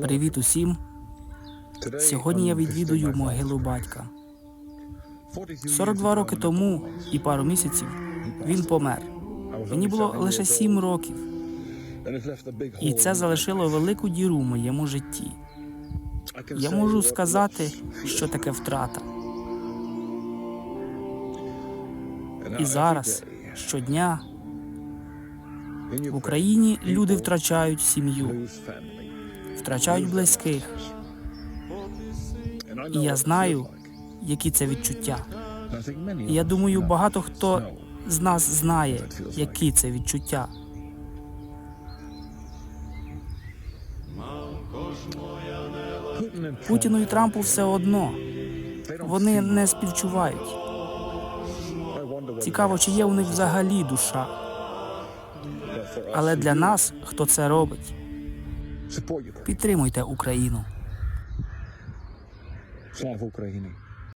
Привіт усім. Сьогодні я відвідую могилу батька. 42 роки тому і пару місяців він помер. Мені було лише 7 років, і це залишило велику діру в моєму житті. Я можу сказати, що таке втрата. І зараз, щодня, в Україні люди втрачають сім'ю, втрачають близьких. І я знаю, які це відчуття. І я думаю, багато хто з нас знає, які це відчуття. Путіну і Трампу все одно. Вони не співчувають. Цікаво, чи є у них взагалі душа. Але для нас, хто це робить, підтримуйте Україну. Слава Україні!